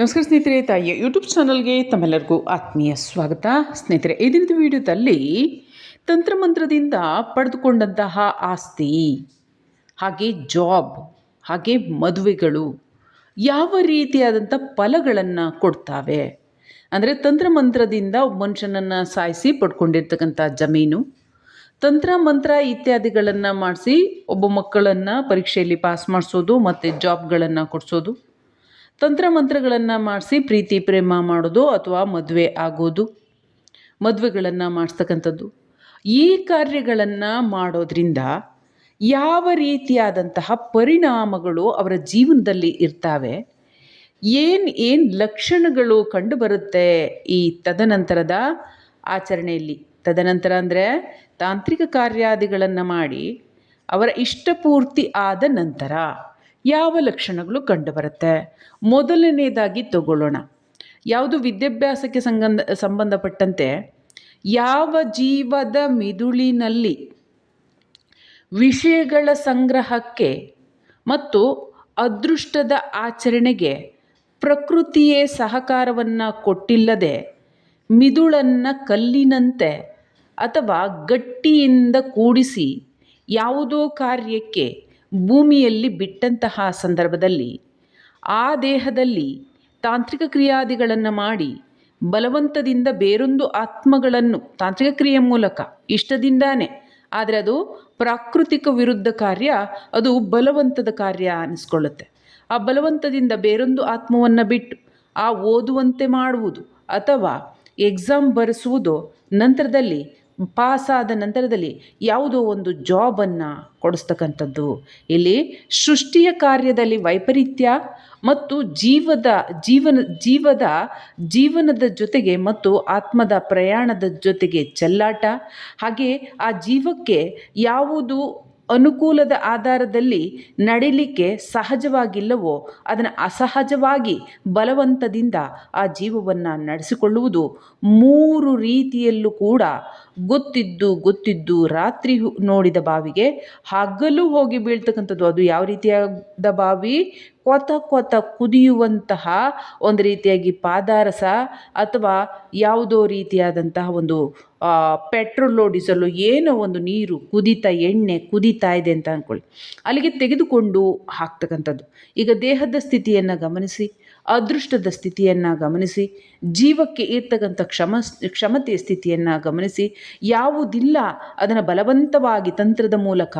ನಮಸ್ಕಾರ ಸ್ನೇಹಿತರೆ, ತಾಯಿಯ ಯೂಟ್ಯೂಬ್ ಚಾನಲ್ಗೆ ತಮ್ಮೆಲ್ಲರಿಗೂ ಆತ್ಮೀಯ ಸ್ವಾಗತ. ಸ್ನೇಹಿತರೆ, ಈ ದಿನದ ವಿಡಿಯೋದಲ್ಲಿ ತಂತ್ರಮಂತ್ರದಿಂದ ಪಡೆದುಕೊಂಡಂತಹ ಆಸ್ತಿ, ಹಾಗೆ ಜಾಬ್ ಹಾಗೆ ಮದುವೆಗಳು ಯಾವ ರೀತಿಯಾದಂಥ ಫಲಗಳನ್ನು ಕೊಡ್ತಾವೆ? ಅಂದರೆ ತಂತ್ರಮಂತ್ರದಿಂದ ಮನುಷ್ಯನನ್ನು ಸಾಯಿಸಿ ಪಡ್ಕೊಂಡಿರ್ತಕ್ಕಂಥ ಜಮೀನು ತಂತ್ರ ಮಂತ್ರ ಇತ್ಯಾದಿಗಳನ್ನು ಮಾಡಿಸಿ ಒಬ್ಬ ಮಕ್ಕಳನ್ನು ಪರೀಕ್ಷೆಯಲ್ಲಿ ಪಾಸ್ ಮಾಡಿಸೋದು ಮತ್ತು ಜಾಬ್ಗಳನ್ನು ಕೊಡಿಸೋದು ತಂತ್ರಮಂತ್ರಗಳನ್ನು ಮಾಡಿಸಿ ಪ್ರೀತಿ, ಪ್ರೇಮ ಮಾಡೋದು ಅಥವಾ ಮದುವೆ ಆಗೋದು, ಮದುವೆಗಳನ್ನು ಮಾಡಿಸ್ತಕ್ಕಂಥದ್ದು. ಈ ಕಾರ್ಯಗಳನ್ನು ಮಾಡೋದ್ರಿಂದ ಯಾವ ರೀತಿಯಾದಂತಹ ಪರಿಣಾಮಗಳು ಅವರ ಜೀವನದಲ್ಲಿ ಇರ್ತಾವೆ, ಏನು ಏನು ಲಕ್ಷಣಗಳು ಕಂಡುಬರುತ್ತೆ ಈ ತದನಂತರದ ಆಚರಣೆಯಲ್ಲಿ? ತದನಂತರ ಅಂದರೆ ತಾಂತ್ರಿಕ ಕಾರ್ಯಾದಿಗಳನ್ನು ಮಾಡಿ ಅವರ ಇಷ್ಟಪೂರ್ತಿ ಆದ ನಂತರ ಯಾವ ಲಕ್ಷಣಗಳು ಕಂಡುಬರುತ್ತೆ? ಮೊದಲನೇದಾಗಿ ತಗೊಳ್ಳೋಣ. ಯಾವುದು ವಿದ್ಯಾಭ್ಯಾಸಕ್ಕೆ ಸಂಬಂಧ ಸಂಬಂಧಪಟ್ಟಂತೆ ಯಾವ ಜೀವದ ಮಿದುಳಿನಲ್ಲಿ ವಿಷಯಗಳ ಸಂಗ್ರಹಕ್ಕೆ ಮತ್ತು ಅದೃಷ್ಟದ ಆಚರಣೆಗೆ ಪ್ರಕೃತಿಯೇ ಸಹಕಾರವನ್ನು ಕೊಟ್ಟಿಲ್ಲದೆ ಮಿದುಳನ್ನು ಕಲ್ಲಿನಂತೆ ಅಥವಾ ಗಟ್ಟಿಯಿಂದ ಕೂಡಿಸಿ ಯಾವುದೋ ಕಾರ್ಯಕ್ಕೆ ಭೂಮಿಯಲ್ಲಿ ಬಿಟ್ಟಂತಹ ಸಂದರ್ಭದಲ್ಲಿ ಆ ದೇಹದಲ್ಲಿ ತಾಂತ್ರಿಕ ಕ್ರಿಯಾದಿಗಳನ್ನು ಮಾಡಿ ಬಲವಂತದಿಂದ ಬೇರೊಂದು ಆತ್ಮಗಳನ್ನು, ತಾಂತ್ರಿಕ ಕ್ರಿಯೆ ಮೂಲಕ, ಇಷ್ಟದಿಂದಾನೆ. ಆದರೆ ಅದು ಪ್ರಾಕೃತಿಕ ವಿರುದ್ಧ ಕಾರ್ಯ, ಅದು ಬಲವಂತದ ಕಾರ್ಯ ಅನಿಸ್ಕೊಳ್ಳುತ್ತೆ. ಆ ಬಲವಂತದಿಂದ ಬೇರೊಂದು ಆತ್ಮವನ್ನು ಬಿಟ್ಟು ಆ ಓದುವಂತೆ ಮಾಡುವುದು ಅಥವಾ ಎಕ್ಸಾಮ್ ಬರೆಸುವುದು ನಂತರದಲ್ಲಿ ಪಾಸಾದ ನಂತರದಲ್ಲಿ ಯಾವುದೋ ಒಂದು ಜಾಬನ್ನು ಕೊಡಿಸ್ತಕ್ಕಂಥದ್ದು. ಇಲ್ಲಿ ಸೃಷ್ಟಿಯ ಕಾರ್ಯದಲ್ಲಿ ವೈಪರೀತ್ಯ ಮತ್ತು ಜೀವದ ಜೀವನ, ಜೀವದ, ಜೀವನದ ಜೊತೆಗೆ ಮತ್ತು ಆತ್ಮದ ಪ್ರಯಾಣದ ಜೊತೆಗೆ ಚೆಲ್ಲಾಟ. ಹಾಗೆ ಆ ಜೀವಕ್ಕೆ ಯಾವುದು ಅನುಕೂಲದ ಆಧಾರದಲ್ಲಿ ನಡಿಲಿಕ್ಕೆ ಸಹಜವಾಗಿಲ್ಲವೋ, ಅದನ್ನು ಅಸಹಜವಾಗಿ ಬಲವಂತದಿಂದ ಆ ಜೀವವನ್ನು ನಡೆಸಿಕೊಳ್ಳುವುದು ಮೂರು ರೀತಿಯಲ್ಲೂ ಕೂಡ ಗೊತ್ತಿದ್ದು ಗೊತ್ತಿದ್ದು ರಾತ್ರಿ ನೋಡಿದ ಬಾವಿಗೆ ಹಗಲು ಹೋಗಿ ಬೀಳ್ತಕ್ಕಂಥದ್ದು. ಅದು ಯಾವ ರೀತಿಯಾದ ಬಾವಿ? ಕೊತ ಕೊತ ಕುದಿಯುವಂತಹ ಒಂದು ರೀತಿಯಾಗಿ ಪಾದಾರಸ ಅಥವಾ ಯಾವುದೋ ರೀತಿಯಾದಂತಹ ಒಂದು ಪೆಟ್ರೋಲು ಡೀಸಲ್ಲು ಏನೋ ಒಂದು ನೀರು ಕುದೀತಾ ಎಣ್ಣೆ ಕುದೀತಾ ಇದೆ ಅಂತ ಅಂದ್ಕೊಳ್ಳಿ ಅಲ್ಲಿಗೆ ತೆಗೆದುಕೊಂಡು ಹಾಕ್ತಕ್ಕಂಥದ್ದು. ಈಗ ದೇಹದ ಸ್ಥಿತಿಯನ್ನು ಗಮನಿಸಿ, ಅದೃಷ್ಟದ ಸ್ಥಿತಿಯನ್ನು ಗಮನಿಸಿ, ಜೀವಕ್ಕೆ ಇರ್ತಕ್ಕಂಥ ಕ್ಷಮ, ಕ್ಷಮತೆಯ ಸ್ಥಿತಿಯನ್ನು ಗಮನಿಸಿ, ಯಾವುದಿಲ್ಲ ಅದನ್ನು ಬಲವಂತವಾಗಿ ತಂತ್ರದ ಮೂಲಕ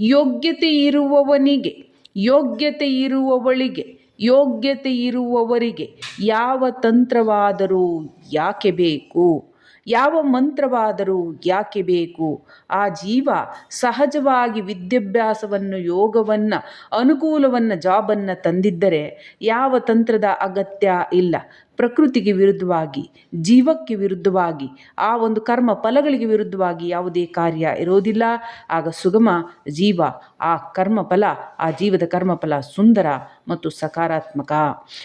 ಯೋಗ್ಯತೆ ಇರುವವನಿಗೆ, ಯೋಗ್ಯತೆ ಇರುವವಳಿಗೆ, ಯೋಗ್ಯತೆ ಇರುವವರಿಗೆ ಯಾವ ತಂತ್ರವಾದರೂ ಯಾಕೆ ಬೇಕು? ಯಾವ ಮಂತ್ರವಾದರೂ ಯಾಕೆ ಬೇಕು? ಆ ಜೀವ ಸಹಜವಾಗಿ ವಿದ್ಯಾಭ್ಯಾಸವನ್ನು, ಯೋಗವನ್ನು, ಅನುಕೂಲವನ್ನು, ಜಾಬನ್ನು ತಂದಿದ್ದರೆ ಯಾವ ತಂತ್ರದ ಅಗತ್ಯ ಇಲ್ಲ. ಪ್ರಕೃತಿಗೆ ವಿರುದ್ಧವಾಗಿ, ಜೀವಕ್ಕೆ ವಿರುದ್ಧವಾಗಿ, ಆ ಒಂದು ಕರ್ಮ ಫಲಗಳಿಗೆ ವಿರುದ್ಧವಾಗಿ ಯಾವುದೇ ಕಾರ್ಯ ಇರೋದಿಲ್ಲ. ಆಗ ಸುಗಮ ಜೀವ, ಆ ಕರ್ಮಫಲ, ಆ ಜೀವದ ಕರ್ಮಫಲ ಸುಂದರ ಮತ್ತು ಸಕಾರಾತ್ಮಕ.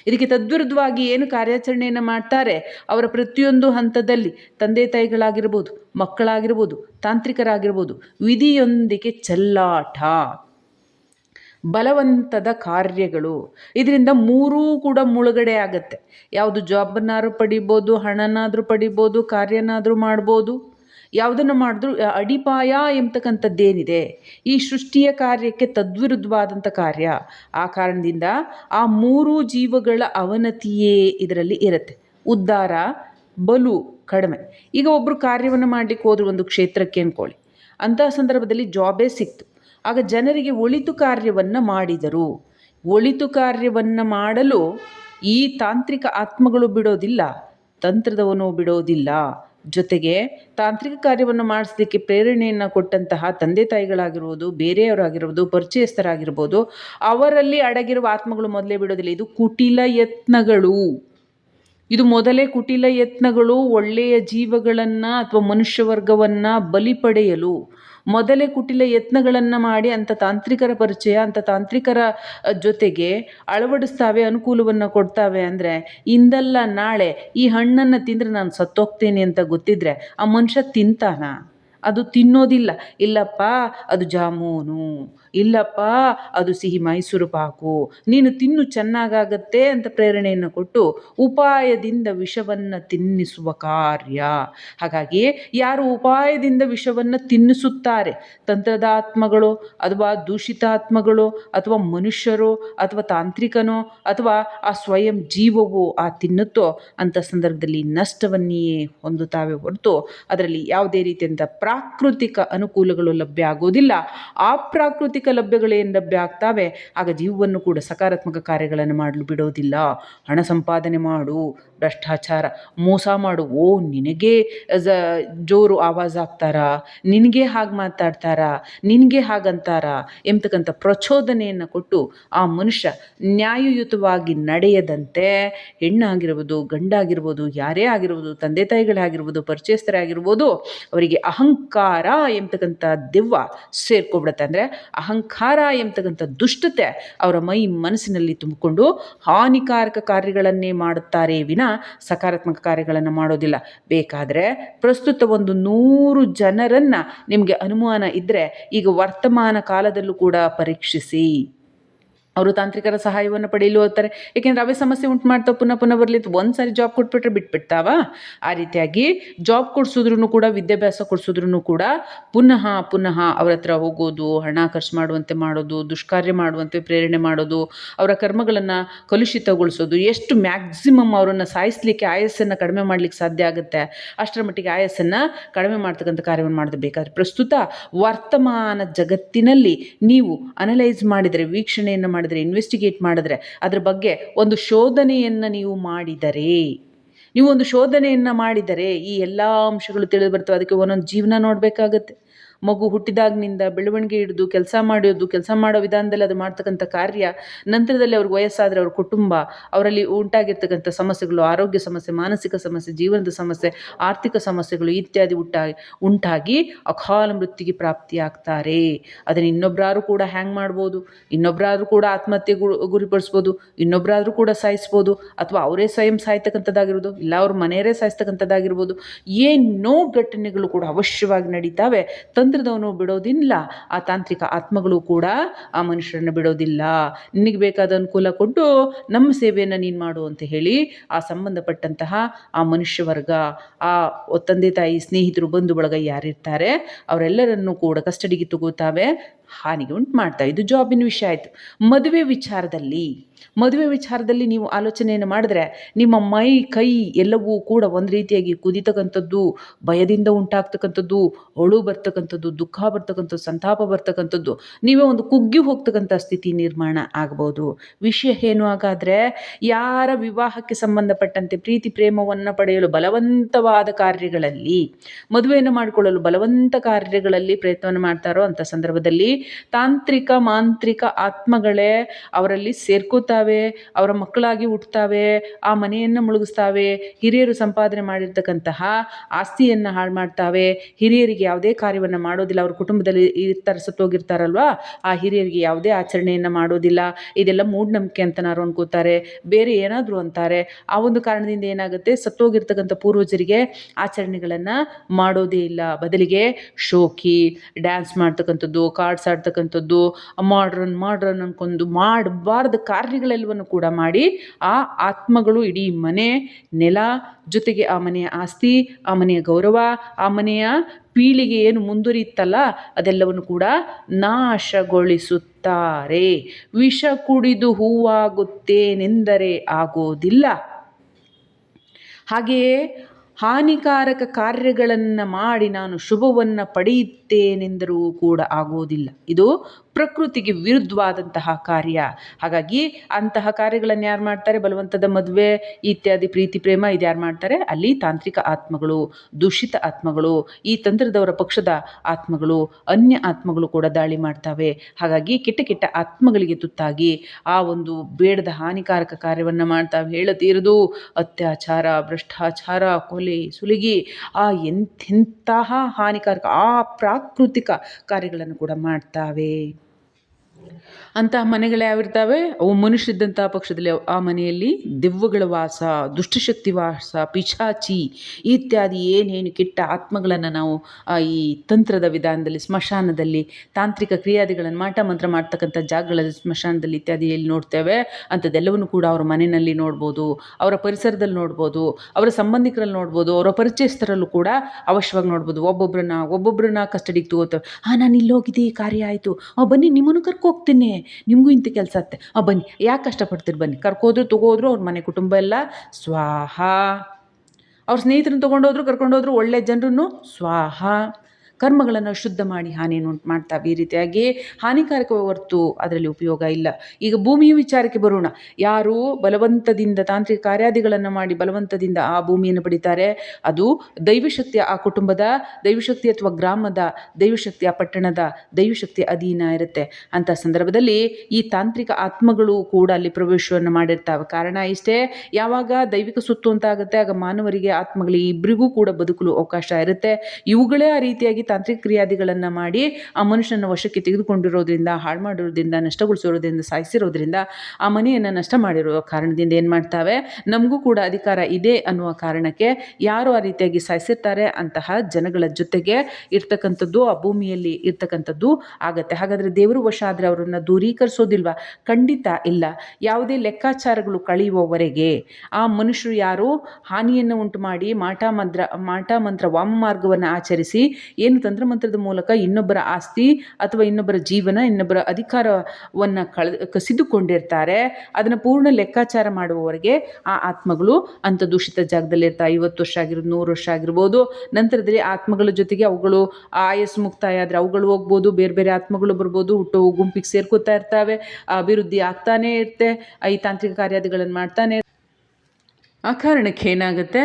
ಇದಕ್ಕೆ ತದ್ವಿರುದ್ಧವಾಗಿ ಏನು ಕಾರ್ಯಾಚರಣೆಯನ್ನು ಮಾಡ್ತಾರೆ? ಅವರ ಪ್ರತಿಯೊಂದು ಹಂತದಲ್ಲಿ ತಂದೆ ತಾಯಿಗಳಾಗಿರ್ಬೋದು, ಮಕ್ಕಳಾಗಿರ್ಬೋದು, ತಾಂತ್ರಿಕರಾಗಿರ್ಬೋದು, ವಿಧಿಯೊಂದಿಗೆ ಚೆಲ್ಲಾಟ. ಬಲವಂತದ ಕಾರ್ಯಗಳು. ಇದರಿಂದ ಮೂರೂ ಕೂಡ ಮುಳುಗಡೆ ಆಗುತ್ತೆ. ಯಾವುದು ಜಾಬನ್ನಾದ್ರೂ ಪಡಿಬೋದು, ಹಣನಾದರೂ ಪಡಿಬೋದು, ಕಾರ್ಯನಾದರೂ ಮಾಡ್ಬೋದು. ಯಾವುದನ್ನು ಮಾಡಿದ್ರು ಅಡಿಪಾಯ ಎಂಬತಕ್ಕಂಥದ್ದೇನಿದೆ. ಈ ಸೃಷ್ಟಿಯ ಕಾರ್ಯಕ್ಕೆ ತದ್ವಿರುದ್ಧವಾದಂಥ ಕಾರ್ಯ. ಆ ಕಾರಣದಿಂದ ಆ ಮೂರೂ ಜೀವಗಳ ಅವನತಿಯೇ ಇದರಲ್ಲಿ ಇರುತ್ತೆ. ಉದ್ಧಾರ, ಬಲು, ಕಡಿಮೆ. ಈಗ ಒಬ್ಬರು ಕಾರ್ಯವನ್ನು ಮಾಡಲಿಕ್ಕೆ ಹೋದ್ರು ಒಂದು ಕ್ಷೇತ್ರಕ್ಕೆ ಅಂದ್ಕೊಳ್ಳಿ ಅಂತಹ ಸಂದರ್ಭದಲ್ಲಿ ಜಾಬೇ ಸಿಕ್ತು. ಆಗ ಜನರಿಗೆ ಒಳಿತು ಕಾರ್ಯವನ್ನು ಮಾಡಿದರು. ಒಳಿತು ಕಾರ್ಯವನ್ನು ಮಾಡಲು ಈ ತಾಂತ್ರಿಕ ಆತ್ಮಗಳು ಬಿಡೋದಿಲ್ಲ, ತಂತ್ರದವನು ಬಿಡೋದಿಲ್ಲ. ಜೊತೆಗೆ ತಾಂತ್ರಿಕ ಕಾರ್ಯವನ್ನು ಮಾಡಿಸ್ಲಿಕ್ಕೆ ಪ್ರೇರಣೆಯನ್ನು ಕೊಟ್ಟಂತಹ ತಂದೆ ತಾಯಿಗಳಾಗಿರ್ಬೋದು, ಬೇರೆಯವರಾಗಿರ್ಬೋದು, ಪರಿಚಯಸ್ಥರಾಗಿರ್ಬೋದು, ಅವರಲ್ಲಿ ಅಡಗಿರುವ ಆತ್ಮಗಳು ಮೊದಲೇ ಬಿಡೋದಿಲ್ಲ. ಇದು ಕುಟಿಲ ಯತ್ನಗಳು. ಇದು ಮೊದಲೇ ಕುಟಿಲ ಯತ್ನಗಳು ಒಳ್ಳೆಯ ಜೀವಗಳನ್ನು ಅಥವಾ ಮನುಷ್ಯ ವರ್ಗವನ್ನು ಬಲಿ ಪಡೆಯಲು. ಮೊದಲೇ ಕುಟಿಲ ಯತ್ನಗಳನ್ನು ಮಾಡಿ ಅಂಥ ತಾಂತ್ರಿಕರ ಪರಿಚಯ ಅಂಥ ತಾಂತ್ರಿಕರ ಜೊತೆಗೆ ಅಳವಡಿಸ್ತಾವೆ, ಅನುಕೂಲವನ್ನು ಕೊಡ್ತಾವೆ ಅಂದರೆ ಇಂದಲ್ಲ ನಾಳೆ ಈ ಹಣ್ಣನ್ನು ತಿಂದರೆ ನಾನು ಸತ್ತೋಗ್ತೇನೆ ಅಂತ ಗೊತ್ತಿದ್ದರೆ ಆ ಮನುಷ್ಯ ತಿಂತಾನ? ಅದು ತಿನ್ನೋದಿಲ್ಲ. ಇಲ್ಲಪ್ಪ, ಅದು ಜಾಮೂನು. ಇಲ್ಲಪ್ಪ, ಅದು ಸಿಹಿ ಮೈಸೂರು ಪಾಕು. ನೀನು ತಿನ್ನು ಚೆನ್ನಾಗಾಗತ್ತೆ ಅಂತ ಪ್ರೇರಣೆಯನ್ನು ಕೊಟ್ಟು ಉಪಾಯದಿಂದ ವಿಷವನ್ನು ತಿನ್ನಿಸುವ ಕಾರ್ಯ. ಹಾಗಾಗಿ ಯಾರು ಉಪಾಯದಿಂದ ವಿಷವನ್ನು ತಿನ್ನಿಸುತ್ತಾರೆ? ತಂತ್ರದ ಆತ್ಮಗಳು ಅಥವಾ ದೂಷಿತಾತ್ಮಗಳು ಅಥವಾ ಮನುಷ್ಯರು ಅಥವಾ ತಾಂತ್ರಿಕನೋ ಅಥವಾ ಆ ಸ್ವಯಂ ಜೀವವು ಆ ತಿನ್ನುತ್ತೋ ಅಂಥ ಸಂದರ್ಭದಲ್ಲಿ ನಷ್ಟವನ್ನೇ ಹೊಂದುತ್ತಾವೆ ಹೊರತು ಅದರಲ್ಲಿ ಯಾವುದೇ ರೀತಿಯಂಥ ಪ್ರಾಕೃತಿಕ ಅನುಕೂಲಗಳು ಲಭ್ಯ ಆಗೋದಿಲ್ಲ. ಅಪ್ರಾಕೃತಿಕ ಲಭ್ಯಗಳೇನು ಲಭ್ಯ ಆಗ್ತಾವೆ ಆಗ ಜೀವವನ್ನು ಕೂಡ ಸಕಾರಾತ್ಮಕ ಕಾರ್ಯಗಳನ್ನು ಮಾಡಲು ಬಿಡೋದಿಲ್ಲ. ಹಣ ಸಂಪಾದನೆ ಮಾಡು, ಭ್ರಷ್ಟಾಚಾರ, ಮೋಸ ಮಾಡು. ಓ, ನಿನಗೆ ಜೋರು ಆವಾಜ್ ಆಗ್ತಾರಾ? ನಿನಗೆ ಹಾಗೆ ಮಾತಾಡ್ತಾರಾ? ನಿನಗೆ ಹಾಗಂತಾರ? ಎಂಬತಕ್ಕಂಥ ಪ್ರಚೋದನೆಯನ್ನು ಕೊಟ್ಟು ಆ ಮನುಷ್ಯ ನ್ಯಾಯಯುತವಾಗಿ ನಡೆಯದಂತೆ. ಹೆಣ್ಣಾಗಿರ್ಬೋದು, ಗಂಡಾಗಿರ್ಬೋದು, ಯಾರೇ ಆಗಿರ್ಬೋದು, ತಂದೆ ತಾಯಿಗಳಾಗಿರ್ಬೋದು ಪರಿಚಯಸ್ಥರೇ ಆಗಿರ್ಬೋದು, ಅವರಿಗೆ ಅಹಂಕಾರ ಎಂಬತಕ್ಕಂಥ ದೆವ್ವ ಸೇರ್ಕೊಬಿಡುತ್ತೆ. ಅಂದರೆ ಅಹಂಕಾರ ಎಂಬತಕ್ಕಂಥ ದುಷ್ಟತೆ ಅವರ ಮೈ ಮನಸ್ಸಿನಲ್ಲಿ ತುಂಬಿಕೊಂಡು ಹಾನಿಕಾರಕ ಕಾರ್ಯಗಳನ್ನೇ ಮಾಡುತ್ತಾರೆ ವಿನ ಸಕಾರಾತ್ಮಕ ಕಾರ್ಯಗಳನ್ನು ಮಾಡೋದಿಲ್ಲ. ಬೇಕಾದರೆ ಪ್ರಸ್ತುತ ಒಂದು ನೂರು ಜನರನ್ನು ನಿಮಗೆ ಅನುಮಾನ ಇದ್ದರೆ ಈಗ ವರ್ತಮಾನ ಕಾಲದಲ್ಲೂ ಕೂಡ ಪರೀಕ್ಷಿಸಿ. ಅವರು ತಾಂತ್ರಿಕರ ಸಹಾಯವನ್ನು ಪಡೆಯಲು ಹೋಗ್ತಾರೆ. ಏಕೆಂದರೆ ಅವೇ ಸಮಸ್ಯೆ ಉಂಟು ಮಾಡ್ತಾವೆ ಪುನಃ ಪುನಃ ಬರಲಿ ಒಂದು ಸಾರಿ ಜಾಬ್ ಕೊಟ್ಬಿಟ್ರೆ ಬಿಟ್ಬಿಡ್ತಾವ? ಆ ರೀತಿಯಾಗಿ ಜಾಬ್ ಕೊಡಿಸಿದ್ರು ಕೂಡ, ವಿದ್ಯಾಭ್ಯಾಸ ಕೊಡಿಸಿದ್ರು ಕೂಡ ಪುನಃ ಪುನಃ ಅವ್ರ ಹತ್ರ ಹೋಗೋದು, ಹಣ ಖರ್ಚು ಮಾಡುವಂತೆ ಮಾಡೋದು, ದುಷ್ಕಾರ್ಯ ಮಾಡುವಂತೆ ಪ್ರೇರಣೆ ಮಾಡೋದು, ಅವರ ಕರ್ಮಗಳನ್ನು ಕಲುಷಿತಗೊಳಿಸೋದು, ಎಷ್ಟು ಮ್ಯಾಕ್ಸಿಮಮ್ ಅವರನ್ನು ಸಾಯಿಸಲಿಕ್ಕೆ ಆಯಸ್ಸನ್ನು ಕಡಿಮೆ ಮಾಡಲಿಕ್ಕೆ ಸಾಧ್ಯ ಆಗುತ್ತೆ, ಅಷ್ಟರ ಮಟ್ಟಿಗೆ ಆಯಸ್ಸನ್ನು ಕಡಿಮೆ ಮಾಡ್ತಕ್ಕಂಥ ಕಾರ್ಯವನ್ನು ಮಾಡಬೇಕಾದ್ರೆ ಬೇಕಾದ್ರೆ. ಪ್ರಸ್ತುತ ವರ್ತಮಾನ ಜಗತ್ತಿನಲ್ಲಿ ನೀವು ಅನಲೈಸ್ ಮಾಡಿದರೆ, ವೀಕ್ಷಣೆಯನ್ನು ಮಾಡಿದರೆ ಇನ್ವೆಸ್ಟಿಗೇಟ್ ಮಾಡಿದ್ರೆ, ಅದ್ರ ಬಗ್ಗೆ ಒಂದು ಶೋಧನೆಯನ್ನು ನೀವು ಮಾಡಿದರೆ, ನೀವು ಒಂದು ಶೋಧನೆಯನ್ನು ಮಾಡಿದರೆ ಈ ಎಲ್ಲ ಅಂಶಗಳು ತಿಳಿದು ಬರ್ತವೆ. ಅದಕ್ಕೆ ಒಂದೊಂದು ಜೀವನ ನೋಡಬೇಕಾಗತ್ತೆ. ಮಗು ಹುಟ್ಟಿದಾಗಿನಿಂದ ಬೆಳವಣಿಗೆ ಹಿಡಿದು ಕೆಲಸ ಮಾಡೋದು ಕೆಲಸ ಮಾಡೋ ವಿಧಾನದಲ್ಲಿ ಅದು ಮಾಡ್ತಕ್ಕಂಥ ಕಾರ್ಯ, ನಂತರದಲ್ಲಿ ಅವ್ರಿಗೆ ವಯಸ್ಸಾದರೆ ಅವ್ರ ಕುಟುಂಬ, ಅವರಲ್ಲಿ ಉಂಟಾಗಿರ್ತಕ್ಕಂಥ ಸಮಸ್ಯೆಗಳು, ಆರೋಗ್ಯ ಸಮಸ್ಯೆ, ಮಾನಸಿಕ ಸಮಸ್ಯೆ, ಜೀವನದ ಸಮಸ್ಯೆ, ಆರ್ಥಿಕ ಸಮಸ್ಯೆಗಳು ಇತ್ಯಾದಿ ಉಂಟಾಗಿ ಉಂಟಾಗಿ ಅಕಾಲ ಮೃತ್ಯುಗೆ ಪ್ರಾಪ್ತಿಯಾಗ್ತಾರೆ. ಅದನ್ನು ಇನ್ನೊಬ್ಬರಾದ್ರೂ ಕೂಡ ಹ್ಯಾಂಗ್ ಮಾಡ್ಬೋದು? ಇನ್ನೊಬ್ಬರಾದ್ರೂ ಕೂಡ ಆತ್ಮಹತ್ಯೆ ಗುರಿ ಗುರಿಪಡಿಸ್ಬೋದು? ಇನ್ನೊಬ್ಬರಾದ್ರೂ ಕೂಡ ಸಾಯಿಸ್ಬೋದು? ಅಥವಾ ಅವರೇ ಸ್ವಯಂ ಸಾಯ್ತಕ್ಕಂಥದ್ದಾಗಿರ್ಬೋದು ಇಲ್ಲ ಅವ್ರ ಮನೆಯರೇ ಸಾಯಿಸ್ತಕ್ಕಂಥದ್ದಾಗಿರ್ಬೋದು? ಏನೋ ಘಟನೆಗಳು ಕೂಡ ಅವಶ್ಯವಾಗಿ ನಡೀತಾವೆ. ತಂತ್ರದವನು ಬಿಡೋದಿಲ್ಲ. ಆ ತಾಂತ್ರಿಕ ಆತ್ಮಗಳು ಕೂಡ ಆ ಮನುಷ್ಯರನ್ನು ಬಿಡೋದಿಲ್ಲ. ನಿನಗೆ ಬೇಕಾದ ಅನುಕೂಲ ಕೊಟ್ಟು ನಮ್ಮ ಸೇವೆಯನ್ನು ನೀನು ಮಾಡು ಅಂತ ಹೇಳಿ ಆ ಸಂಬಂಧಪಟ್ಟಂತಹ ಆ ಮನುಷ್ಯ ವರ್ಗ ಆ ತಂದೆ ತಾಯಿ ಸ್ನೇಹಿತರು ಬಂಧು ಬಳಗ ಯಾರಿರ್ತಾರೆ, ಅವರೆಲ್ಲರನ್ನು ಕೂಡ ಕಸ್ಟಡಿಗೆ ತಗೋತಾವೆ. ಹಾನಿಗೆ ಉಂಟು ಮಾಡ್ತಾ. ಇದು ಜಾಬಿನ ವಿಷಯ ಆಯಿತು. ಮದುವೆ ವಿಚಾರದಲ್ಲಿ ಮದುವೆ ವಿಚಾರದಲ್ಲಿ ನೀವು ಆಲೋಚನೆಯನ್ನು ಮಾಡಿದ್ರೆ ನಿಮ್ಮ ಮೈ, ಕೈ ಎಲ್ಲವೂ ಕೂಡ ಒಂದು ರೀತಿಯಾಗಿ ಕುದಿತಕ್ಕಂಥದ್ದು, ಭಯದಿಂದ ಉಂಟಾಗ್ತಕ್ಕಂಥದ್ದು, ಅಳು ಬರ್ತಕ್ಕಂಥದ್ದು, ದುಃಖ ಬರ್ತಕ್ಕಂಥದ್ದು, ಸಂತಾಪ ಬರ್ತಕ್ಕಂಥದ್ದು, ನೀವೇ ಒಂದು ಕುಗ್ಗಿ ಹೋಗ್ತಕ್ಕಂಥ ಸ್ಥಿತಿ ನಿರ್ಮಾಣ ಆಗ್ಬೋದು. ವಿಷಯ ಏನು ಹಾಗಾದರೆ, ಯಾರ ವಿವಾಹಕ್ಕೆ ಸಂಬಂಧಪಟ್ಟಂತೆ ಪ್ರೀತಿ ಪ್ರೇಮವನ್ನು ಪಡೆಯಲು ಬಲವಂತವಾದ ಕಾರ್ಯಗಳಲ್ಲಿ, ಮದುವೆಯನ್ನು ಮಾಡಿಕೊಳ್ಳಲು ಬಲವಂತ ಕಾರ್ಯಗಳಲ್ಲಿ ಪ್ರಯತ್ನವನ್ನು ಮಾಡ್ತಾರೋ ಅಂಥ ಸಂದರ್ಭದಲ್ಲಿ ತಾಂತ್ರಿಕ, ಮಾಂತ್ರಿಕ ಆತ್ಮಗಳೇ ಅವರಲ್ಲಿ ಸೇರ್ಕೋತಾವೆ, ಅವರ ಮಕ್ಕಳಾಗಿ ಹುಟ್ಟುತ್ತಾವೆ ಆ ಮನೆಯನ್ನು ಮುಳುಗಿಸ್ತಾವೆ, ಹಿರಿಯರು ಸಂಪಾದನೆ ಮಾಡಿರ್ತಕ್ಕಂತಹ ಆಸ್ತಿಯನ್ನು ಹಾಳು ಮಾಡ್ತಾವೆ. ಹಿರಿಯರಿಗೆ ಯಾವುದೇ ಕಾರ್ಯವನ್ನು ಮಾಡೋದಿಲ್ಲ. ಅವ್ರ ಕುಟುಂಬದಲ್ಲಿ ಇರ್ತಾರೆ ಸತ್ತೋಗಿರ್ತಾರಲ್ವ ಆ ಹಿರಿಯರಿಗೆ ಯಾವುದೇ ಆಚರಣೆಯನ್ನು ಮಾಡೋದಿಲ್ಲ. ಇದೆಲ್ಲ ಮೂಢನಂಬಿಕೆ ಅಂತನಾರು ಅನ್ಕೋತಾರೆ. ಬೇರೆ ಏನಾದರೂ ಅಂತಾರೆ. ಆ ಒಂದು ಕಾರಣದಿಂದ ಏನಾಗುತ್ತೆ? ಸತ್ತೋಗಿರ್ತಕ್ಕಂಥ ಪೂರ್ವಜರಿಗೆ ಆಚರಣೆಗಳನ್ನು ಮಾಡೋದೇ ಇಲ್ಲ. ಬದಲಿಗೆ ಶೋಕಿ, ಡ್ಯಾನ್ಸ್ ಮಾಡ್ತಕ್ಕಂಥದ್ದು, ಕಾರ್ಡ್ಸ್ ಆಡ್ತಕ್ಕಂಥದ್ದು ಮಾಡ್ರನ್ ಮಾಡ್ರನ್ ಅನ್ಕೊಂಡು ಮಾಡಬಾರ್ದ ಕಾರ್ಯಗಳೆಲ್ಲವನ್ನು ಕೂಡ ಮಾಡಿ, ಆ ಆತ್ಮಗಳು ಇಡೀ ಮನೆ, ನೆಲ ಜೊತೆಗೆ ಆ ಮನೆಯ ಆಸ್ತಿ, ಆ ಮನೆಯ ಗೌರವ, ಆ ಮನೆಯ ಪೀಳಿಗೆ ಏನು ಮುಂದುವರಿಯುತ್ತಲ್ಲ, ಅದೆಲ್ಲವನ್ನು ಕೂಡ ನಾಶಗೊಳಿಸುತ್ತಾರೆ. ವಿಷ ಕುಡಿದು ಹೂವಾಗುತ್ತೇನೆಂದರೆ ಆಗೋದಿಲ್ಲ. ಹಾಗೆಯೇ ಹಾನಿಕಾರಕ ಕಾರ್ಯಗಳನ್ನು ಮಾಡಿ ನಾನು ಶುಭವನ್ನು ಪಡೆಯುತ್ತೇನೆಂದರೂ ಕೂಡ ಆಗೋದಿಲ್ಲ ಇದು ಪ್ರಕೃತಿಗೆ ವಿರುದ್ಧವಾದಂತಹ ಕಾರ್ಯ. ಹಾಗಾಗಿ ಅಂತಹ ಕಾರ್ಯಗಳನ್ನು ಯಾರು ಮಾಡ್ತಾರೆ? ಬಲವಂತದ ಮದುವೆ ಇತ್ಯಾದಿ ಪ್ರೀತಿ, ಪ್ರೇಮ ಇದು ಯಾರು ಮಾಡ್ತಾರೆ? ಅಲ್ಲಿ ತಾಂತ್ರಿಕ ಆತ್ಮಗಳು, ದೂಷಿತ ಆತ್ಮಗಳು, ಈ ತಂತ್ರದವರ ಪಕ್ಷದ ಆತ್ಮಗಳು, ಅನ್ಯ ಆತ್ಮಗಳು ಕೂಡ ದಾಳಿ ಮಾಡ್ತವೆ. ಹಾಗಾಗಿ ಕೆಟ್ಟ ಕೆಟ್ಟ ಆತ್ಮಗಳಿಗೆ ತುತ್ತಾಗಿ ಆ ಒಂದು ಬೇಡದ ಹಾನಿಕಾರಕ ಕಾರ್ಯವನ್ನು ಮಾಡ್ತಾವೆ ಹೇಳತೀರದು. ಅತ್ಯಾಚಾರ, ಭ್ರಷ್ಟಾಚಾರ, ಕೊಲೆ, ಸುಲಿಗೆ, ಆ ಎಂಥೆಂತಹ ಹಾನಿಕಾರಕ, ಆ ಪ್ರಾಕೃತಿಕ ಕಾರ್ಯಗಳನ್ನು ಕೂಡ ಮಾಡ್ತಾವೆ. ಅಂತಹ ಮನೆಗಳು ಯಾವಿರ್ತವೆ ಅವು ಮನುಷ್ಯರಿದ್ದಂತಹ ಪಕ್ಷದಲ್ಲಿ ಆ ಮನೆಯಲ್ಲಿ ದೆವ್ವಗಳ ವಾಸ, ದುಷ್ಟಶಕ್ತಿ ವಾಸ, ಪಿಶಾಚಿ ಇತ್ಯಾದಿ ಏನೇನು ಕೆಟ್ಟ ಆತ್ಮಗಳನ್ನು ನಾವು ಈ ತಂತ್ರದ ವಿಧಾನದಲ್ಲಿ, ಸ್ಮಶಾನದಲ್ಲಿ, ತಾಂತ್ರಿಕ ಕ್ರಿಯಾದಿಗಳನ್ನು ಮಾಟ ಮಂತ್ರ ಮಾಡ್ತಕ್ಕಂಥ ಜಾಗಗಳಲ್ಲಿ, ಸ್ಮಶಾನದಲ್ಲಿ ಇತ್ಯಾದಿಯಲ್ಲಿ ನೋಡ್ತೇವೆ, ಅಂಥದ್ದೆಲ್ಲವನ್ನು ಕೂಡ ಅವರ ಮನೆಯಲ್ಲಿ ನೋಡ್ಬೋದು, ಅವರ ಪರಿಸರದಲ್ಲಿ ನೋಡ್ಬೋದು, ಅವರ ಸಂಬಂಧಿಕರಲ್ಲಿ ನೋಡ್ಬೋದು, ಅವರ ಪರಿಚಯಸ್ಥರಲ್ಲೂ ಕೂಡ ಅವಶ್ಯವಾಗಿ ನೋಡ್ಬೋದು. ಒಬ್ಬೊಬ್ಬರನ್ನ ಒಬ್ಬೊಬ್ಬರನ್ನ ಕಸ್ಟಡಿಗೆ ತಗೋತೇವೆ ಹಾಂ ನಾನು ಇಲ್ಲಿ ಹೋಗಿದ್ದೆ ಕಾರ್ಯ ಆಯಿತು ಬನ್ನಿ ನಿಮ್ಮನ್ನು ಕರ್ಕೊ ಹೋಗ್ತೀನಿ. ನಿಮಗೂ ಇಂಥ ಕೆಲಸ ಅತ್ತೆ. ಹಾಂ ಬನ್ನಿ. ಯಾಕೆ ಕಷ್ಟಪಡ್ತೀರಿ ಬನ್ನಿ? ಕರ್ಕೋದ್ರು, ತೊಗೋದ್ರು, ಅವ್ರ ಮನೆ ಕುಟುಂಬ ಎಲ್ಲ ಸ್ವಾಹ. ಅವ್ರ ಸ್ನೇಹಿತರನ್ನ ತೊಗೊಂಡೋದ್ರು, ಕರ್ಕೊಂಡೋದ್ರು ಒಳ್ಳೆ ಜನರನ್ನು ಸ್ವಾಹ. ಕರ್ಮಗಳನ್ನು ಶುದ್ಧ ಮಾಡಿ ಹಾನಿಯನ್ನು ಉಂಟು ಮಾಡ್ತಾವೆ. ಈ ರೀತಿಯಾಗಿ ಹಾನಿಕಾರಕ ಹೊರತು ಅದರಲ್ಲಿ ಉಪಯೋಗ ಇಲ್ಲ. ಈಗ ಭೂಮಿಯ ವಿಚಾರಕ್ಕೆ ಬರೋಣ. ಯಾರು ಬಲವಂತದಿಂದ ತಾಂತ್ರಿಕ ಕಾರ್ಯಾದಿಗಳನ್ನು ಮಾಡಿ ಬಲವಂತದಿಂದ ಆ ಭೂಮಿಯನ್ನು ಪಡಿತಾರೆ? ಅದು ದೈವಶಕ್ತಿ ಆ ಕುಟುಂಬದ ದೈವಶಕ್ತಿ ಅಥವಾ ಗ್ರಾಮದ ದೈವಶಕ್ತಿ ಆ ಪಟ್ಟಣದ ದೈವಶಕ್ತಿ ಅಧೀನ ಇರುತ್ತೆ. ಅಂತ ಸಂದರ್ಭದಲ್ಲಿ ಈ ತಾಂತ್ರಿಕ ಆತ್ಮಗಳು ಕೂಡ ಅಲ್ಲಿ ಪ್ರವೇಶವನ್ನು ಮಾಡಿರ್ತಾವೆ. ಕಾರಣ ಇಷ್ಟೇ, ಯಾವಾಗ ದೈವಿಕ ಸುತ್ತು ಅಂತ ಆಗುತ್ತೆ, ಆಗ ಮಾನವರಿಗೆ, ಆತ್ಮಗಳಿಗೆ ಇಬ್ಬರಿಗೂ ಕೂಡ ಬದುಕಲು ಅವಕಾಶ ಇರುತ್ತೆ. ಇವುಗಳೇ ಆ ರೀತಿಯಾಗಿ ತಾಂತ್ರಿಕ ಕ್ರಿಯಾದಿಗಳನ್ನು ಮಾಡಿ ಆ ಮನುಷ್ಯನ ವಶಕ್ಕೆ ತೆಗೆದುಕೊಂಡಿರೋದ್ರಿಂದ, ಹಾಳು ಮಾಡಿರೋದ್ರಿಂದ ನಷ್ಟಗೊಳಿಸಿರೋದ್ರಿಂದ ಸಾಯಿಸಿರೋದ್ರಿಂದ ಆ ಮನೆಯನ್ನು ನಷ್ಟ ಮಾಡಿರೋ ಕಾರಣದಿಂದ ಏನು ಮಾಡ್ತಾವೆ? ನಮಗೂ ಕೂಡ ಅಧಿಕಾರ ಇದೆ ಅನ್ನುವ ಕಾರಣಕ್ಕೆ ಯಾರು ಆ ರೀತಿಯಾಗಿ ಸಾಯಿಸಿರ್ತಾರೆ ಅಂತಹ ಜನಗಳ ಜೊತೆಗೆ ಇರ್ತಕ್ಕಂಥದ್ದು, ಆ ಭೂಮಿಯಲ್ಲಿ ಇರ್ತಕ್ಕಂಥದ್ದು ಆಗತ್ತೆ. ಹಾಗಾದರೆ ದೇವರು ವಶ ಆದರೆ ಅವರನ್ನು ದೂರೀಕರಿಸೋದಿಲ್ವಾ? ಖಂಡಿತ ಇಲ್ಲ. ಯಾವುದೇ ಲೆಕ್ಕಾಚಾರಗಳು ಕಳೆಯುವವರೆಗೆ ಆ ಮನುಷ್ಯರು ಯಾರು? ಹಾನಿಯನ್ನು ಉಂಟು ಮಾಡಿ ಮಾಟ ಮಂತ್ರ ಮಾಟ ಮಂತ್ರ ವಾಮ ಮಾರ್ಗವನ್ನು ಆಚರಿಸಿ ಏನು ತಂತ್ರಮಂತ್ರದ ಮೂಲಕ ಇನ್ನೊಬ್ಬರ ಆಸ್ತಿ ಅಥವಾ ಇನ್ನೊಬ್ಬರ ಜೀವನ, ಇನ್ನೊಬ್ಬರ ಅಧಿಕಾರವನ್ನು ಕಳ, ಕಸಿದುಕೊಂಡಿರ್ತಾರೆ. ಅದನ್ನು ಪೂರ್ಣ ಲೆಕ್ಕಾಚಾರ ಮಾಡುವವರೆಗೆ ಆ ಆತ್ಮಗಳು ಅಂಥ ದೂಷಿತ ಜಾಗದಲ್ಲಿ ಇರ್ತಾ, ಐವತ್ತು ವರ್ಷ ಆಗಿರೋದು ನೂರು ವರ್ಷ ಆಗಿರ್ಬೋದು. ನಂತರದಲ್ಲಿ ಆತ್ಮಗಳ ಜೊತೆಗೆ ಅವುಗಳು ಆಯಸ್ಸು ಮುಕ್ತಾಯ ಆದರೆ ಅವುಗಳು ಹೋಗ್ಬೋದು, ಬೇರೆ ಬೇರೆ ಆತ್ಮಗಳು ಬರ್ಬೋದು, ಹುಟ್ಟು ಗುಂಪಿಗೆ ಸೇರ್ಕೋತಾ ಇರ್ತವೆ, ಅಭಿವೃದ್ಧಿ ಆಗ್ತಾನೇ ಇರುತ್ತೆ ಈ ತಾಂತ್ರಿಕ ಕಾರ್ಯಾದಿಗಳನ್ನು ಮಾಡ್ತಾನೆ ಆ ಕಾರಣಕ್ಕೆ ಏನಾಗುತ್ತೆ?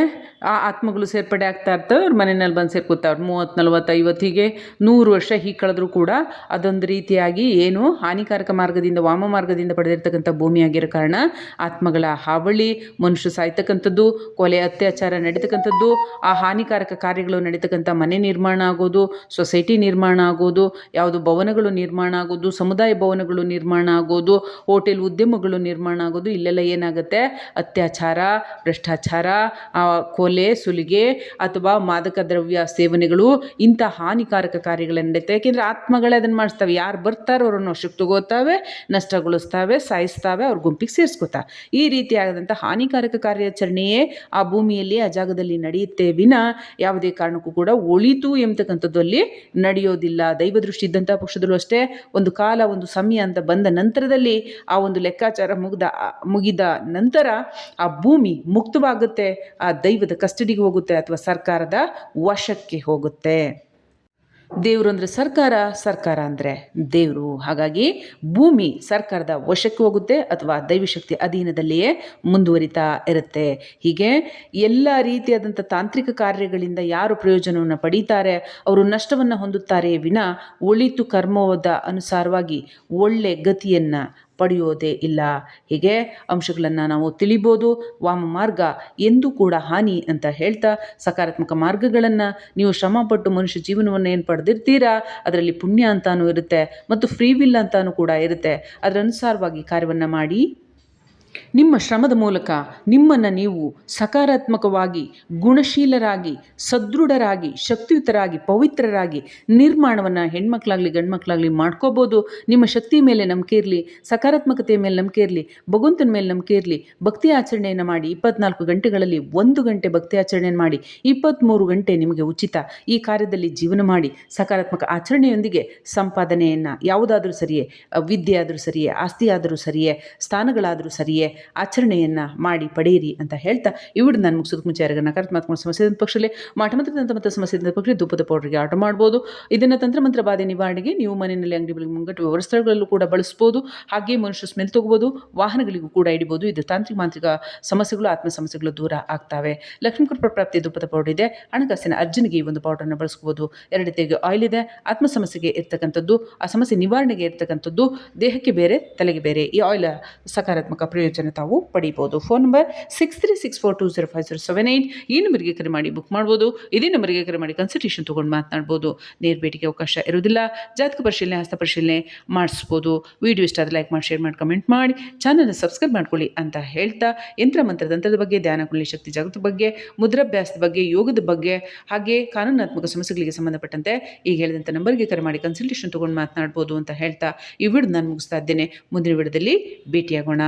ಆ ಆತ್ಮಗಳು ಸೇರ್ಪಡೆ ಆಗ್ತಾ ಇರ್ತವೆ ಅವ್ರ ಮನೆಯಲ್ಲಿ ಬಂದು ಸೇರ್ಕೋತಾವ್ರು. ಮೂವತ್ತು ನಲ್ವತ್ತು ಐವತ್ತು ಹೀಗೆ ನೂರು ವರ್ಷ ಹೀಗೆ ಕಳೆದ್ರೂ ಕೂಡ ಅದೊಂದು ರೀತಿಯಾಗಿ ಏನು ಹಾನಿಕಾರಕ ಮಾರ್ಗದಿಂದ, ವಾಮ ಮಾರ್ಗದಿಂದ ಪಡೆದಿರ್ತಕ್ಕಂಥ ಭೂಮಿಯಾಗಿರೋ ಕಾರಣ ಆತ್ಮಗಳ ಹಾವಳಿ, ಮನುಷ್ಯ ಸಾಯ್ತಕ್ಕಂಥದ್ದು, ಕೊಲೆ, ಅತ್ಯಾಚಾರ ನಡೀತಕ್ಕಂಥದ್ದು, ಆ ಹಾನಿಕಾರಕ ಕಾರ್ಯಗಳು ನಡೀತಕ್ಕಂಥ ಮನೆ ನಿರ್ಮಾಣ ಆಗೋದು, ಸೊಸೈಟಿ ನಿರ್ಮಾಣ ಆಗೋದು, ಯಾವುದು ಭವನಗಳು ನಿರ್ಮಾಣ ಆಗೋದು, ಸಮುದಾಯ ಭವನಗಳು ನಿರ್ಮಾಣ ಆಗೋದು, ಹೋಟೆಲ್ ಉದ್ಯಮಗಳು ನಿರ್ಮಾಣ ಆಗೋದು, ಇಲ್ಲೆಲ್ಲ ಏನಾಗುತ್ತೆ? ಅತ್ಯಾಚಾರ ಭ್ರಷ್ಟಾಚಾರ ಕೊಲೆ, ಸುಲಿಗೆ ಅಥವಾ ಮಾದಕ ದ್ರವ್ಯ ಸೇವನೆಗಳು ಇಂಥ ಹಾನಿಕಾರಕ ಕಾರ್ಯಗಳನ್ನು ನಡೆಯುತ್ತೆ ಯಾಕೆಂದರೆ ಆತ್ಮಗಳೇ ಅದನ್ನು ಮಾಡಿಸ್ತವೆ. ಯಾರು ಬರ್ತಾರೋ ಅವರನ್ನು ವಶಕ್ಕೆ ತಗೋತಾವೆ, ನಷ್ಟಗೊಳಿಸ್ತಾವೆ, ಸಾಯಿಸ್ತಾವೆ, ಅವ್ರ ಗುಂಪಿಗೆ ಸೇರಿಸ್ಕೋತಾ. ಈ ರೀತಿಯಾದಂಥ ಹಾನಿಕಾರಕ ಕಾರ್ಯಾಚರಣೆಯೇ ಆ ಭೂಮಿಯಲ್ಲಿ, ಆ ಜಾಗದಲ್ಲಿ ನಡೆಯುತ್ತೆ ವಿನ ಯಾವುದೇ ಕಾರಣಕ್ಕೂ ಕೂಡ ಒಳಿತು ಎಂಬತಕ್ಕಂಥದ್ದು ಅಲ್ಲಿ ನಡೆಯೋದಿಲ್ಲ. ದೈವ ದೃಷ್ಟಿ ಇದ್ದಂಥ ಪಕ್ಷದಲ್ಲೂ ಅಷ್ಟೇ, ಒಂದು ಕಾಲ, ಒಂದು ಸಮಯ ಅಂತ ಬಂದ ನಂತರದಲ್ಲಿ ಆ ಒಂದು ಲೆಕ್ಕಾಚಾರ ಮುಗಿದ ಮುಗಿದ ನಂತರ ಆ ಭೂಮಿ ಮುಕ್ತವಾಗುತ್ತೆ, ಆ ದೈವದ ಕಸ್ಟಡಿಗೆ ಹೋಗುತ್ತೆ ಅಥವಾ ಸರ್ಕಾರದ ವಶಕ್ಕೆ ಹೋಗುತ್ತೆ. ದೇವರು ಅಂದರೆ ಸರ್ಕಾರ ಸರ್ಕಾರ ಅಂದರೆ ದೇವರು. ಹಾಗಾಗಿ ಭೂಮಿ ಸರ್ಕಾರದ ವಶಕ್ಕೆ ಹೋಗುತ್ತೆ ಅಥವಾ ದೈವಶಕ್ತಿ ಅಧೀನದಲ್ಲಿಯೇ ಮುಂದುವರಿತಾ ಇರುತ್ತೆ. ಹೀಗೆ ಎಲ್ಲ ರೀತಿಯಾದಂಥ ತಾಂತ್ರಿಕ ಕಾರ್ಯಗಳಿಂದ ಯಾರು ಪ್ರಯೋಜನವನ್ನು ಪಡೀತಾರೆ, ಅವರು ನಷ್ಟವನ್ನು ಹೊಂದುತ್ತಾರೆ ವಿನ ಒಳಿತು ಕರ್ಮದ ಅನುಸಾರವಾಗಿ ಒಳ್ಳೆ ಗತಿಯನ್ನು ಪಡೆಯೋದೇ ಇಲ್ಲ. ಹೀಗೆ ಅಂಶಗಳನ್ನು ನಾವು ತಿಳಿಬೋದು. ವಾಮ ಮಾರ್ಗ ಎಂದೂ ಕೂಡ ಹಾನಿ ಅಂತ ಹೇಳ್ತಾ ಸಕಾರಾತ್ಮಕ ಮಾರ್ಗಗಳನ್ನು ನೀವು ಶ್ರಮಪಟ್ಟು ಮನುಷ್ಯ ಜೀವನವನ್ನು ಏನು ಪಡೆದಿರ್ತೀರಾ? ಅದರಲ್ಲಿ ಪುಣ್ಯ ಅಂತಾನೂ ಇರುತ್ತೆ ಮತ್ತು ಫ್ರೀ ವಿಲ್ ಅಂತಾನೂ ಕೂಡ ಇರುತ್ತೆ. ಅದರ ಅನುಸಾರವಾಗಿ ಕಾರ್ಯವನ್ನು ಮಾಡಿ ನಿಮ್ಮ ಶ್ರಮದ ಮೂಲಕ ನಿಮ್ಮನ್ನು ನೀವು ಸಕಾರಾತ್ಮಕವಾಗಿ, ಗುಣಶೀಲರಾಗಿ, ಸದೃಢರಾಗಿ, ಶಕ್ತಿಯುತರಾಗಿ, ಪವಿತ್ರರಾಗಿ ನಿರ್ಮಾಣವನ್ನು ಹೆಣ್ಮಕ್ಳಾಗಲಿ, ಗಂಡ್ಮಕ್ಳಾಗಲಿ ಮಾಡ್ಕೋಬೋದು. ನಿಮ್ಮ ಶಕ್ತಿ ಮೇಲೆ ನಂಬಿಕೆ ಇರಲಿ, ಸಕಾರಾತ್ಮಕತೆಯ ಮೇಲೆ ನಂಬಿಕೆ ಇರಲಿ, ಭಗವಂತನ ಮೇಲೆ ನಂಬಿಕೆ ಇರಲಿ, ಭಕ್ತಿ ಆಚರಣೆಯನ್ನು ಮಾಡಿ ಇಪ್ಪತ್ನಾಲ್ಕು ಗಂಟೆಗಳಲ್ಲಿ ಒಂದು ಗಂಟೆ ಭಕ್ತಿ ಆಚರಣೆಯನ್ನು ಮಾಡಿ ಇಪ್ಪತ್ತ್ಮೂರು ಗಂಟೆ ನಿಮಗೆ ಉಚಿತ ಈ ಕಾರ್ಯದಲ್ಲಿ ಜೀವನ ಮಾಡಿ ಸಕಾರಾತ್ಮಕ ಆಚರಣೆಯೊಂದಿಗೆ ಸಂಪಾದನೆಯನ್ನು ಯಾವುದಾದ್ರೂ ಸರಿಯೇ, ವಿದ್ಯೆ ಆದರೂ ಸರಿಯೇ ಆಸ್ತಿಯಾದರೂ ಸರಿಯೇ, ಸ್ಥಾನಗಳಾದರೂ ಸರಿಯೇ ಆಚರಣೆಯನ್ನು ಮಾಡಿ ಪಡೆಯಿರಿ ಅಂತ ಹೇಳ್ತಾ ಇವಿಡು ನಾನು ಮುಗಿಸೋದಕ್ಕೆ ಮುಂಚೆ ಯಾರಿಗಾರ ನಕಾರಾತ್ಮಕ ಸಮಸ್ಯೆ ಪಕ್ಷದಲ್ಲಿ ಮಾಟಮಂತ್ರ ತಂತ್ರ ಸಮಸ್ಯೆ ಇದ್ದ ಪಕ್ಷದಲ್ಲಿ ಧೂಪದ ಪೌಡ್ರಿಗೆ ಆರ್ಡರ್ ಮಾಡ್ಬೋದು. ಇದನ್ನು ತಂತ್ರಮಂತ್ರ ಬಾಧೆ ನಿವಾರಣೆಗೆ ನೀವು ಮನೆಯಲ್ಲಿ ಅಂಗಡಿಗಳಿಗೆ ಮುಂಗಟ್ಟು ವ್ಯವಸ್ಥೆಗಳಲ್ಲೂ ಕೂಡ ಬಳಸ್ಬೋದು. ಹಾಗೆ ಮನುಷ್ಯ ಸ್ಮೆಲ್ ತಗೋಬೋದು, ವಾಹನಗಳಿಗೂ ಕೂಡ ಇಡಬಹುದು ಇದು ತಾಂತ್ರಿಕ ಮಾಂತ್ರಿಕ ಸಮಸ್ಯೆಗಳು, ಆತ್ಮ ಸಮಸ್ಯೆಗಳು ದೂರ ಆಗ್ತವೆ. ಲಕ್ಷ್ಮೀ ಕೃಪಾ ಪ್ರಾಪ್ತಿ ಧೂಪದ ಪೌಡರ್ ಇದೆ. ಹಣಕಾಸಿನ ಅರ್ಜುನಿಗೆ ಈ ಒಂದು ಪೌಡರ್ನ ಬಳಸ್ಕೋಬೋದು ಎರಡು ರೀತಿಯಾಗಿ ಆಯಿಲ್ ಇದೆ. ಆತ್ಮ ಸಮಸ್ಯೆಗೆ ಇರ್ತಕ್ಕಂಥದ್ದು, ಆ ಸಮಸ್ಯೆ ನಿವಾರಣೆಗೆ ಇರ್ತಕ್ಕಂಥದ್ದು ದೇಹಕ್ಕೆ ಬೇರೆ, ತಲೆಗೆ ಬೇರೆ. ಈ ಆಯಿಲ್ ಸಕಾರಾತ್ಮಕ ಪ್ರಯೋಜನ ಪ್ರಯೋಜನ ತಾವು ಪಡಿಬೋದು. Phone number six three six four two zero five zero seven eight ಈ ನಂಬರ್ಗೆ ಕರೆ ಮಾಡಿ ಬುಕ್ ಮಾಡ್ಬೋದು. ಇದೇ ನಂಬರ್ಗೆ ಕರೆ ಮಾಡಿ ಕನ್ಸಲ್ಟೇಷನ್ ತೊಗೊಂಡು ಮಾತನಾಡ್ಬೋದು. ನೇರ ಭೇಟಿಗೆ ಅವಕಾಶ ಇರೋದಿಲ್ಲ ಜಾತಕ ಪರಿಶೀಲನೆ, ಹಸ್ತ ಪರಿಶೀಲನೆ ಮಾಡಿಸ್ಬೋದು. ವಿಡಿಯೋ ಇಷ್ಟ ಆದರೆ ಲೈಕ್ ಮಾಡಿ ಶೇರ್ ಮಾಡಿ ಕಮೆಂಟ್ ಮಾಡಿ. ಚಾನಲ್ನ ಸಬ್ಸ್ಕ್ರೈಬ್ ಮಾಡ್ಕೊಳ್ಳಿ ಅಂತ ಹೇಳ್ತಾ ಯಂತ್ರ ಮಂತ್ರ ತಂತ್ರದ ಬಗ್ಗೆ, ಧ್ಯಾನ, ಕುಂಡಲಿ ಶಕ್ತಿ, ಜಾಗೃತಿ ಬಗ್ಗೆ, ಮುದ್ರಾಭ್ಯಾಸದ ಬಗ್ಗೆ, ಯೋಗದ ಬಗ್ಗೆ, ಹಾಗೆ ಕಾನೂನಾತ್ಮಕ ಸಮಸ್ಯೆಗಳಿಗೆ ಸಂಬಂಧಪಟ್ಟಂತೆ ಈಗ ಹೇಳಿದಂಥ ನಂಬರ್ಗೆ ಕರೆ ಮಾಡಿ ಕನ್ಸಲ್ಟೇಷನ್ ತೊಗೊಂಡು ಮಾತನಾಡ್ಬೋದು ಅಂತ ಹೇಳ್ತಾ ಈ ವಿಡಿಯೋ ನಾನು ಮುಗಿಸ್ತಾ ಇದ್ದೇನೆ. ಮುಂದಿನ ವಿಡಿಯೋದಲ್ಲಿ ಭೇಟಿಯಾಗೋಣ.